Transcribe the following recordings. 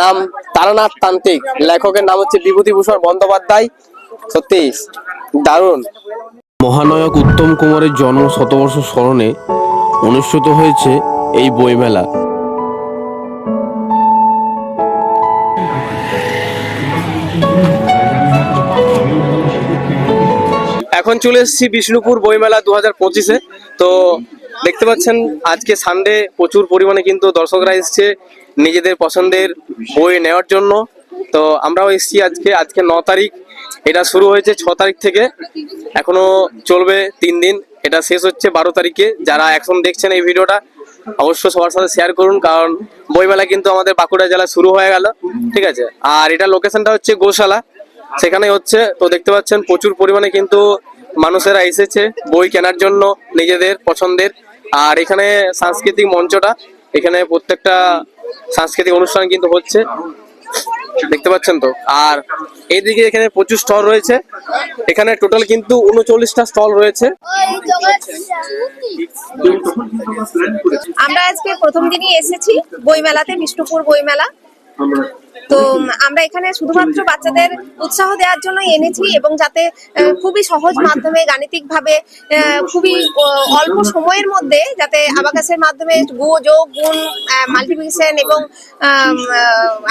নাম তারানাথ তান্ত্রিক। লেখকের নাম হচ্ছে বিভূতিভূষণ বন্দ্যোপাধ্যায়। সত্যি দারুণ। মহানায়ক উত্তম কুমারের জন্ম শতবর্ষ স্মরণে অনুষ্ঠিত হয়েছে এই বইমেলা। এখন চলে এসেছি বিষ্ণুপুর বইমেলা দু হাজার পঁচিশে। তো দেখতে পাচ্ছেন আজকে সানডে প্রচুর পরিমাণে কিন্তু দর্শকরা এসছে। নিজেদের পছন্দের বই নেওয়ার জন্য। তো আমরাও এসেছি আজকে আজকে ন তারিখ। এটা শুরু হয়েছে ছ তারিখ থেকে। এখনও চলবে তিন দিন। এটা শেষ হচ্ছে বারো তারিখে। যারা এখন দেখছেন এই ভিডিওটা, অবশ্যই সবার সাথে শেয়ার করুন, কারণ বইমেলা কিন্তু আমাদের বাঁকুড়া জেলা শুরু হয়ে গেল, ঠিক আছে? আর এটা লোকেশনটা হচ্ছে গোশালা। সেখানে হচ্ছে, তো দেখতে পাচ্ছেন প্রচুর পরিমাণে কিন্তু মানুষেরা এসেছে বই কেনার জন্য নিজেদের পছন্দের। আর এখানে সাংস্কৃতিক মঞ্চটা এখানে প্রত্যেকটা সাংস্কৃতিক অনুষ্ঠান কিন্তু হচ্ছে। দেখতে পাচ্ছেন তো? আর এদিকে এখানে প্রচুর স্টল রয়েছে। এখানে টোটাল কিন্তু উনচল্লিশটা স্টল রয়েছে। আমরা আজকে প্রথম দিনই এসেছি বইমেলাতে বিষ্ণুপুর বইমেলা। তো আমরা এখানে শুধুমাত্র বাচ্চাদের উৎসাহ দেওয়ার জন্য এনেছি এবং যাতে খুবই সহজ মাধ্যমে গাণিতিক ভাবে খুবই অল্প সময়ের মধ্যে যাতে আবাকাসের মাধ্যমে গু, যোগ, গুণ মাল্টিপ্লিকেশন এবং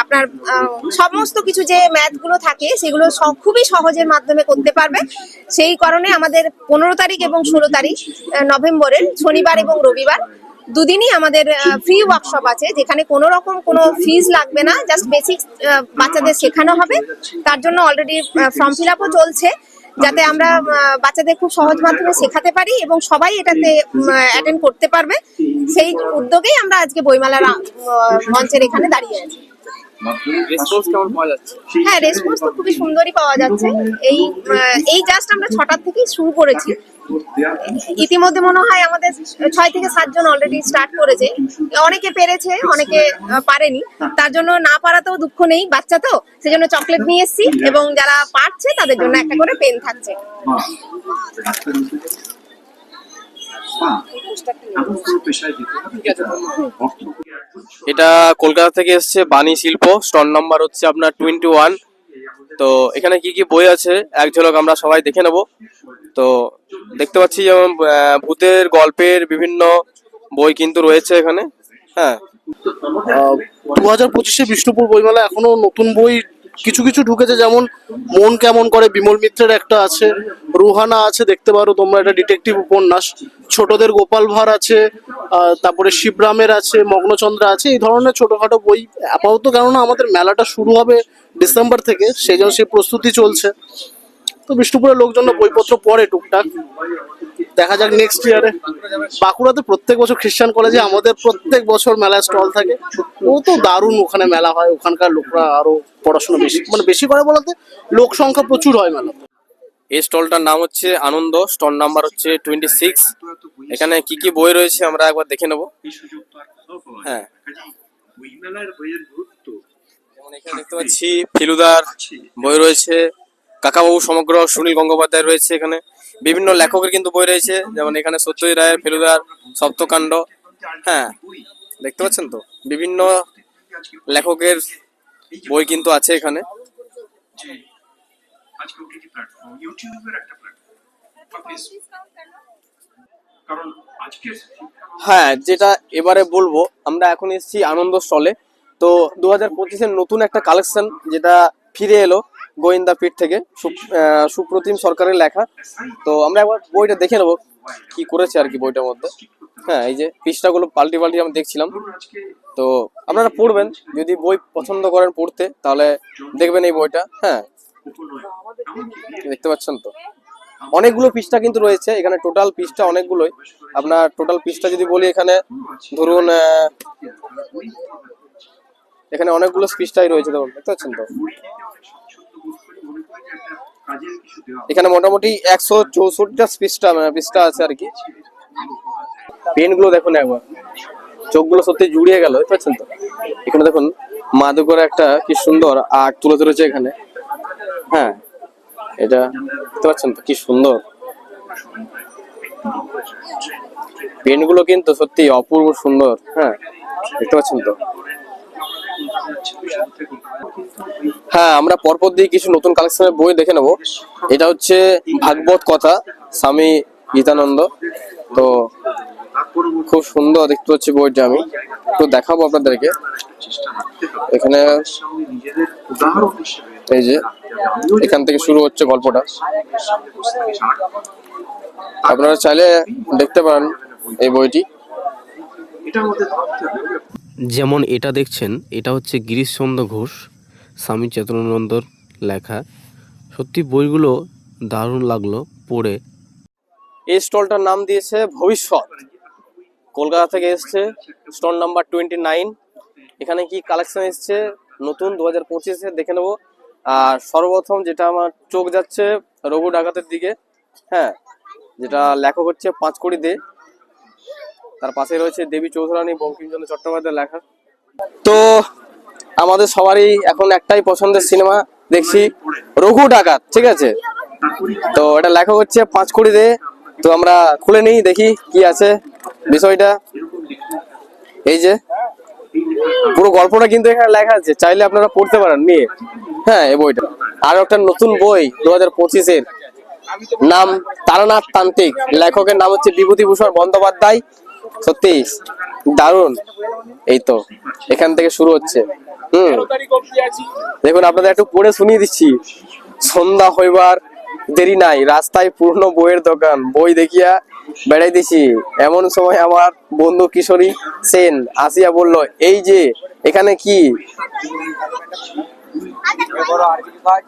আপনার সমস্ত কিছু যে ম্যাথগুলো থাকে সেগুলো খুবই সহজের মাধ্যমে করতে পারবে। সেই কারণে আমাদের পনেরো তারিখ এবং ষোলো তারিখ নভেম্বরের শনিবার এবং রবিবার দুদিনই আমাদের ফ্রি ওয়ার্কশপ আছে যেখানে কোনো রকম কোনো ফিজ লাগবে না জাস্ট বেসিক বাচ্চাদের শেখানো হবে। তার জন্য অলরেডি ফর্ম ফিল আপও চলছে যাতে আমরা বাচ্চাদের খুব সহজ মাধ্যমে শেখাতে পারি এবং সবাই এটাতে অ্যাটেন্ড করতে পারবে। সেই উদ্যোগেই আমরা আজকে বইমেলার মঞ্চের এখানে দাঁড়িয়ে আছি। হ্যাঁ রেসপন্স তো খুবই সুন্দরই পাওয়া যাচ্ছে। এই এই জাস্ট আমরা ছটার থেকেই শুরু করেছি। ইতিমধ্যে মনে হয় আমাদের ছয় থেকে সাতজন অলরেডি স্টার্ট করেছে। অনেকে পেরেছে, অনেকে পারেনি। তার জন্য না পারাতেও দুঃখ নেই, বাচ্চা তো। সেজন্য চকলেট নিয়ে এসেছি এবং যারা পারছে, তাদের জন্য একটা করে পেন থাকছে। এটা কলকাতা থেকে এসছে বাণী শিল্প। স্টল নাম্বার হচ্ছে আপনার টোয়েন্টি ওয়ান তো এখানে কি কি বই আছে? এক ঝলক আমরা সবাই দেখে নেব। তো দেখতে পাচ্ছি যেমন ভূতের গল্পের বিভিন্ন বই কিন্তু রয়েছে এখানে। হ্যাঁ। দু হাজার পঁচিশে বিষ্ণুপুর বইমেলা এখনও নতুন বই কিছু কিছু ঢুকেছে, যেমন মন কেমন করে বিমল মিত্রের একটা আছে, রুহানা আছে, দেখতে পারো তোমরা একটা ডিটেকটিভ উপন্যাস। ছোটদের গোপাল ভাঁড় আছে তারপরে শিবরামের আছে, মগ্নচন্দ্র আছে, এই ধরনের ছোটখাটো বই আপাতত, কেননা আমাদের মেলাটা শুরু হবে ডিসেম্বর থেকে সেই জন্য সেই প্রস্তুতি চলছে। তো বিষ্ণুপুরের লোকজন বইপত্র পড়ে টুকটাক। দেখা যাক নেক্সট ইয়ারে বাঁকুড়াতে প্রত্যেক বছর খ্রিস্টান কলেজে আমাদের প্রত্যেক বছর মেলায় স্টল থাকে। ও তো দারুণ ওখানে মেলা হয়, ওখানকার লোকরা আরও পড়াশোনা বেশি মানে বেশি করে বলতে লোক সংখ্যা প্রচুর হয় মেলাতে। এই স্টলটার নাম হচ্ছে আনন্দ। স্টল নাম্বার হচ্ছে টোয়েন্টি সিক্স এখানে কি কি বই রয়েছে আমরা একবার দেখে নেব। হ্যাঁ। দেখতে পাচ্ছি ফিলুদার বই রয়েছে। কাকাবাবু সমগ্র সুনীল গঙ্গোপাধ্যায় রয়েছে এখানে। বিভিন্ন লেখকের কিন্তু বই রয়েছে। যেমন এখানে সত্যজিৎ রায়ের ফেলুদার সপ্তকাণ্ড। হ্যাঁ দেখতে পাচ্ছেন তো? বিভিন্ন লেখকের বই কিন্তু আছে এখানে। আজকে ওটিটি প্ল্যাটফর্ম ইউটিউবের একটা প্ল্যাটফর্ম কারণ আজকের হ্যাঁ যেটা এবারে বলব আমরা এখন এসেছি আনন্দ স্টলে। তো দু হাজার পঁচিশের নতুন একটা কালেকশন যেটা ফিরে এলো গোয়েন্দা পীঠ থেকে সুপ্রতিম সরকারের লেখা। তো আমরা একবার বইটা দেখে নেব কি করেছে আর কি বইটার মধ্যে। হ্যাঁ এই যে পৃষ্ঠাগুলো পাল্টি পাল্টি আমি দেখছিলাম। তো আপনারা পড়বেন যদি বই পছন্দ করেন পড়তে তাহলে দেখবেন এই বইটা। হ্যাঁ। দেখতে পাচ্ছেন তো? অনেকগুলো পৃষ্ঠা কিন্তু রয়েছে, এখানে টোটাল পৃষ্ঠা অনেকগুলোই। আপনার টোটাল পৃষ্ঠা যদি বলি এখানে, ধরুন এখানে অনেকগুলো পৃষ্ঠাই রয়েছে, দেখুন, দেখতে পাচ্ছেন তো? এখানে মোটামুটি একশো চৌষট্টিটা পৃষ্ঠা মানে পৃষ্ঠা আছে আর কি। পেনগুলো দেখুন একবার। চোখগুলো সত্যি জুড়িয়ে গেল, দেখতে পাচ্ছেন তো? এখানে দেখুন, মাদুকর একটা কি সুন্দর আর্ট তুলে ধরেছে এখানে। হ্যাঁ এটা দেখতে পাচ্ছেন তো, কি সুন্দর। পেনগুলো কিন্তু সত্যি অপূর্ব সুন্দর হ্যাঁ দেখতে পাচ্ছেন তো। হ্যাঁ আমরা পরপর দিয়ে কিছু নতুন কালেকশনের বই দেখে নেব। এটা হচ্ছে ভাগবত কথা, স্বামী গীতানন্দ। তো খুব সুন্দর দেখতে পাচ্ছি বইটা আমি। তো দেখাবো আপনাদেরকে। এখানে এই যে এখান থেকে শুরু হচ্ছে গল্পটা। আপনারা চাইলে দেখতে পারেন এই বইটি। যেমন এটা দেখছেন এটা হচ্ছে গিরিশচন্দ্র ঘোষ স্বামী চেতনানন্দর লেখা। সত্যি বইগুলো দারুণ লাগল পড়ে। এই স্টলটার নাম দিয়েছে ভবিষ্যৎ। কলকাতা থেকে এসছে স্টল নাম্বার টোয়েন্টি নাইন। এখানে কি কালেকশন এসছে? নতুন দু হাজার পঁচিশে দেখে নেব। আর সর্বপ্রথম যেটা আমার চোখ যাচ্ছে রঘু ডাকাতের দিকে হ্যাঁ যেটা লেখক হচ্ছে পাঁচকড়ি দে। তার পাশে রয়েছে দেবী চৌধুরানী, বঙ্কিমচন্দ্র চট্টোপাধ্যায়ের লেখা। তো আমাদের সবারই এখন একটাই পছন্দের সিনেমা দেখছি রঘু ডাকাত, ঠিক আছে? তো এটা লেখা হচ্ছে পাঁচ কোটি দে। তো আমরা খুলে নিই, দেখি কি আছে বিষয়টা। এই যে, পুরো গল্পটা কিন্তু এখানে লেখা আছে, চাইলে আপনারা পড়তে পারেন, নিয়ে। হ্যাঁ এই বইটা। আর একটা নতুন বই দু হাজার পঁচিশের। নাম তারানাথ তান্ত্রিক। লেখকের নাম হচ্ছে বিভূতিভূষণ বন্দ্যোপাধ্যায়। সত্যি, দারুণ। এই তো, এখান থেকে শুরু হচ্ছে। হম। দেখুন, আপনাদের একটু পড়ে শুনিয়ে দিচ্ছি। সন্ধ্যা হইবার দেরি নাই, রাস্তায় পূর্ণ বইয়ের দোকান। বই দেখিয়া বেড়াই বেড়াইতেছি এমন সময় আমার বন্ধু কিশোরী সেন আসিয়া বলল, এই যে, এখানে কি? Bora, hora que vai.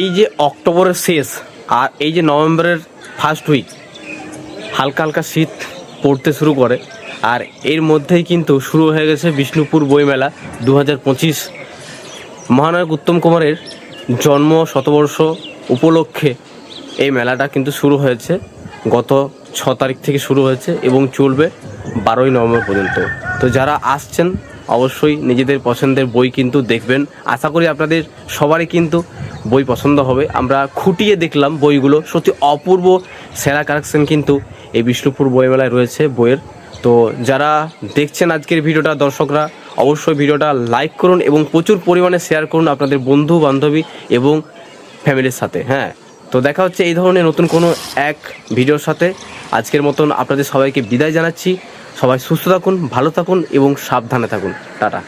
এই যে অক্টোবরের শেষ আর এই যে নভেম্বরের ফার্স্ট উইক হালকা হালকা শীত পড়তে শুরু করে। আর এর মধ্যেই কিন্তু শুরু হয়ে গেছে বিষ্ণুপুর বইমেলা দু হাজার পঁচিশ। মহানায়ক উত্তম কুমারের জন্ম শতবর্ষ উপলক্ষে এই মেলাটা কিন্তু শুরু হয়েছে। গত ছ তারিখ থেকে শুরু হয়েছে এবং চলবে বারোই নভেম্বর পর্যন্ত। তো যারা আসছেন, অবশ্যই নিজেদের পছন্দের বই কিন্তু দেখবেন। আশা করি আপনাদের সবারই কিন্তু বই পছন্দ হবে। আমরা খুঁটিয়ে দেখলাম বইগুলো। সত্যি অপূর্ব সেরা কালেকশন কিন্তু এই বিষ্ণুপুর বইমেলায় রয়েছে বইয়ের। তো যারা দেখছেন আজকের ভিডিওটা দর্শকরা, অবশ্যই ভিডিওটা লাইক করুন এবং প্রচুর পরিমাণে শেয়ার করুন আপনাদের বন্ধু বান্ধবী এবং ফ্যামিলির সাথে হ্যাঁ। তো দেখা হচ্ছে এই ধরনের নতুন কোনো এক ভিডিওর সাথে। আজকের মতন আপনাদের সবাইকে বিদায় জানাচ্ছি। সবাই সুস্থ থাকুন, ভালো থাকুন এবং সাবধানে থাকুন। টাটা।